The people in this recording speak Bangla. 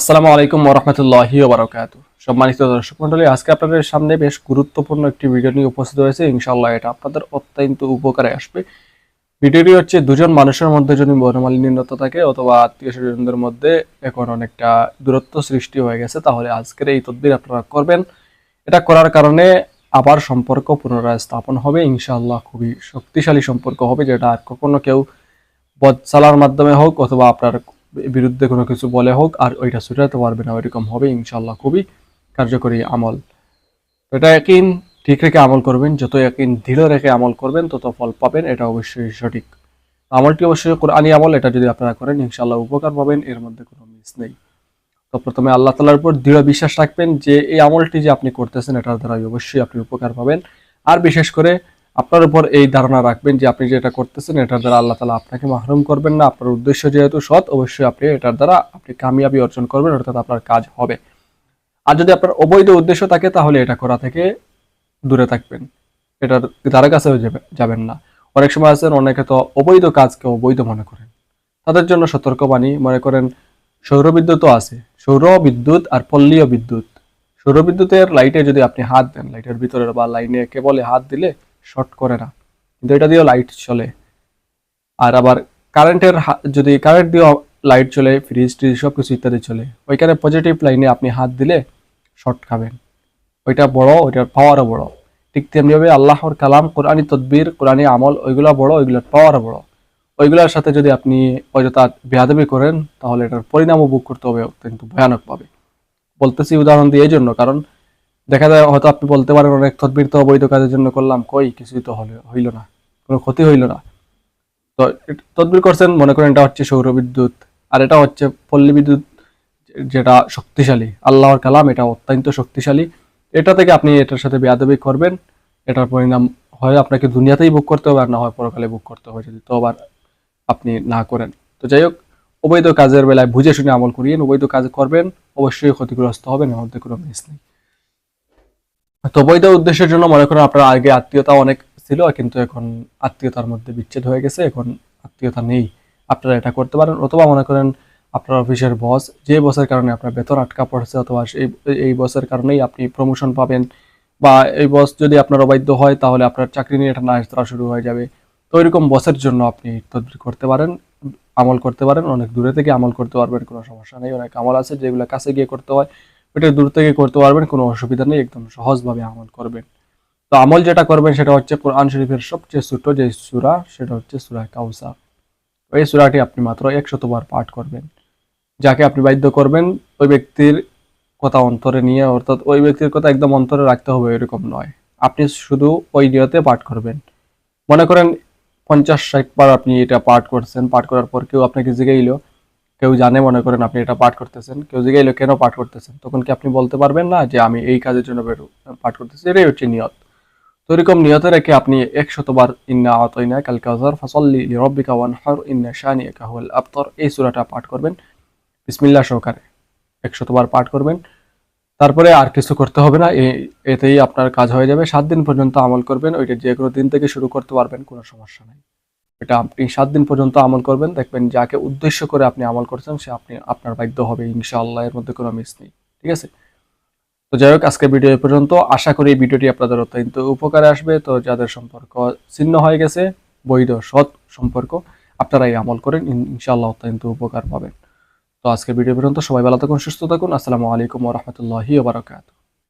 আসসালামু আলাইকুম ওরহমতুল্লাহি ওবরাকাতু। সম্মানিত দর্শক মন্ডলী আজকে আপনাদের সামনে বেশ গুরুত্বপূর্ণ একটি ভিডিও নিয়ে উপস্থিত হয়েছে। ইনশাআল্লাহ এটা আপনাদের অত্যন্ত উপকারে আসবে। ভিডিওটি হচ্ছে দুজন মানুষের মধ্যে যদি মনোমালিন্যতা থাকে অথবা আত্মীয় স্বজনদের মধ্যে এখন অনেকটা দূরত্ব সৃষ্টি হয়ে গেছে, তাহলে আজকের এই তদবির আপনারা করবেন। এটা করার কারণে আবার সম্পর্ক পুনরায় স্থাপন হবে। ইনশাআল্লাহ খুবই শক্তিশালী সম্পর্ক হবে, যেটা আর কখনো কেউ বদ চালার মাধ্যমে হোক অথবা আপনার বিরুদ্ধে কোনো কিছু বলে হোক, আর ওইটা ছুটাতে পারবে না, ওইরকম হবে ইনশাল্লাহ খুবই কার্যকরী আমল। এটা একদিন ঠিক রেখে আমল করবেন, যত একদিন দৃঢ় রেখে আমল করবেন, তত ফল পাবেন, এটা অবশ্যই সঠিক। আমলটি অবশ্যই কোরআনি আমল, এটা যদি আপনারা করেন ইনশাল্লাহ উপকার পাবেন, এর মধ্যে কোনো মিস নেই। তো প্রথমে আল্লাহ তালার উপর দৃঢ় বিশ্বাস রাখবেন যে, এই আমলটি যে আপনি করতেছেন, এটার দ্বারা অবশ্যই আপনি উপকার পাবেন। আর বিশেষ করে আপনার উপর এই ধারণা রাখবেন যে আপনি যেটা করতেছেন, এটার দ্বারা আল্লাহ তালা আপনাকে মাহরুম করবেন না। আপনার উদ্দেশ্য যেহেতু সৎ, অবশ্যই আপনি এটার দ্বারা আপনি কামিয়াবি অর্জন করবেন, অর্থাৎ আপনার কাজ হবে। আর যদি আপনার অবৈধ উদ্দেশ্য থাকে, তাহলে এটা করা থেকে দূরে থাকবেন। এটার দ্বারা কাছেও যাবে- যাবেন না। অনেক সময় আছেন, অনেকে তো অবৈধ কাজকে অবৈধ মনে করেন। তাদের জন্য সতর্কবাণী, মনে করেন সৌরবিদ্যুৎও আছে। সৌর বিদ্যুৎ আর পল্লীয় বিদ্যুৎ। সৌরবিদ্যুতের লাইটে যদি আপনি হাত দেন লাইটের ভিতরে বা লাইনে কেবলে হাত দিলে শর্ট করে না। কিন্তু এটা দিয়েও লাইট চলে। আর আবার কারেন্টের যদি কারেন্ট দিয়েও লাইট চলে ফ্রিজ ট্রিজ সব কিছু ইত্যাদি চলে, ওইখানে পজিটিভ লাইনে আপনি হাত দিলে শর্ট খাবেন। ওইটা বড়, ওইটার পাওয়ারও বড়। ঠিক তেমনিভাবে আল্লাহর কালাম কোরআনী তদবির কোরআনী আমল, ওইগুলা বড়, ওইগুলোর পাওয়ারও বড়। ওইগুলোর সাথে যদি আপনি অযথা বেয়াদবি করেন, তাহলে এটার পরিণামও বুক করতে হবে কিন্তু ভয়ানকভাবে। বলতেছি উদাহরণ দিয়ে এই জন্য, কারণ দেখা যায় হয়তো আপনি বলতে পারেন, অনেক তদবির তো অবৈধ কাজের জন্য করলাম। কই? কিছুই তো হলো হইল না। কোনো ক্ষতি হইল না। তো তদবির করছেন, মনে করেন এটা হচ্ছে সৌরবিদ্যুৎ আর এটা হচ্ছে পল্লী বিদ্যুৎ যেটা শক্তিশালী। আল্লাহর কালাম, এটা অত্যন্ত শক্তিশালী। এটা থেকে আপনি এটার সাথে বেয়াদবি করবেন। এটার পরিণাম হয় আপনাকে দুনিয়াতেই বুক করতে হবে আর না হয় পরকালে বুক করতে হবে যদি তো আবার আপনি না করেন। তো যাই হোক, অবৈধ কাজের বেলায় বুঝে শুনে আমল করিয়েন। অবৈধ কাজ করবেন, অবশ্যই ক্ষতিগ্রস্ত হবেন, এর মধ্যে কোনো মিস নেই। তো বৈধ উদ্দেশ্যের জন্য মনে করেন আপনার আগে আত্মীয়তা অনেক ছিল, কিন্তু এখন আত্মীয়তার মধ্যে বিচ্ছেদ হয়ে গেছে, এখন আত্মীয়তা নেই। আপনারা এটা করতে পারেন, অথবা মনে করেন আপনার অফিসের বস, যে বসের কারণে আপনার বেতন আটকা পড়ছে, অথবা সেই, এই বসের কারণেই আপনি প্রমোশন পাবেন, বা এই বস যদি আপনার অবাধ্য হয়, তাহলে আপনার চাকরি নিয়ে একটা নাচ ধরা শুরু হয়ে যাবে। তো এরকম বসের জন্য আপনি তদবির করতে পারেন, আমল করতে পারেন, অনেক দূরে থেকে আমল করতে পারবেন, কোনো সমস্যা নেই, অনেক আমল আছে, যেগুলো কাছে গিয়ে করতে হয়। ওইটা দূর থেকে করতে পারবেন, কোনো অসুবিধা নেই, একদম সহজভাবে আমল করবেন। তো আমল যেটা করবেন সেটা হচ্ছে কোরআন শরীফের সবচেয়ে ছোট যে সূরা, সেটা হচ্ছে সূরা কাউসার। ওই সূরাটি আপনি মাত্র একশতবার পাঠ করবেন। যাকে আপনি বাধ্য করবেন, ওই ব্যক্তির কথা অন্তরে নিয়ে, অর্থাৎ ওই ব্যক্তির কথা একদম অন্তরে রাখতে হবে, এরকম নয়। আপনি শুধু ওই নিয়তে পাঠ করবেন। মনে করেন পঞ্চাশ ষাটবার আপনি এটা পাঠ করছেন, পাঠ করার পর কেউ আপনাকে জিগাইলো কেউ জানে, মনে করেন আপনি এটা পাঠ করতেছেন, কেউ জিগাইলো কেন পাঠ করতেছেন? তখন কি আপনি বলতে পারবেন না যে, আমি এই কাজের জন্য পাঠ করতেছি? এটাই হচ্ছে নিয়ত। তো এরকম নিয়তে রেখে আপনি একশতবার, ইন্না আতইনা কাল কাউসার ফাসাল্লি লিরাব্বিকা ওয়ানহার, ইন্না শানিয়াকা হুয়াল আবতার, এই সুরাটা পাঠ করবেন। বিসমিল্লাহ সহকারে একশতবার পাঠ করবেন। তারপরে আর কিছু করতে হবে না এতেই আপনার কাজ হয়ে যাবে। সাত দিন পর্যন্ত আমল করবেন, ওইটা যে কোনো দিন থেকে শুরু করতে পারবেন, কোনো সমস্যা নেই। এটা আপনি সাত দিন পর্যন্ত আমল করবেন। দেখবেন যাকে উদ্দেশ্য করে আপনি আমল করছেন, সে আপনি, আপনার বাধ্য হবে। ইনশাআল্লাহ এর মধ্যে কোনো মিস নেই। ঠিক আছে? তো যাই হোক আজকে ভিডিও পর্যন্ত। আশা করি এই ভিডিওটি আপনাদের অত্যন্ত উপকারে আসবে। তো যাদের সম্পর্ক ছিন্ন হয়ে গেছে, বৈধ সৎ সম্পর্ক, আপনারা এই আমল করেন। ইন- ইনশাআল্লাহ অত্যন্ত উপকার পাবেন। তো আজকে ভিডিও পর্যন্ত সবাই ভালো থাকুন, সুস্থ থাকুন। আসসালামু আলাইকুম ওরহমতুল্লাহি ওবরাকাতু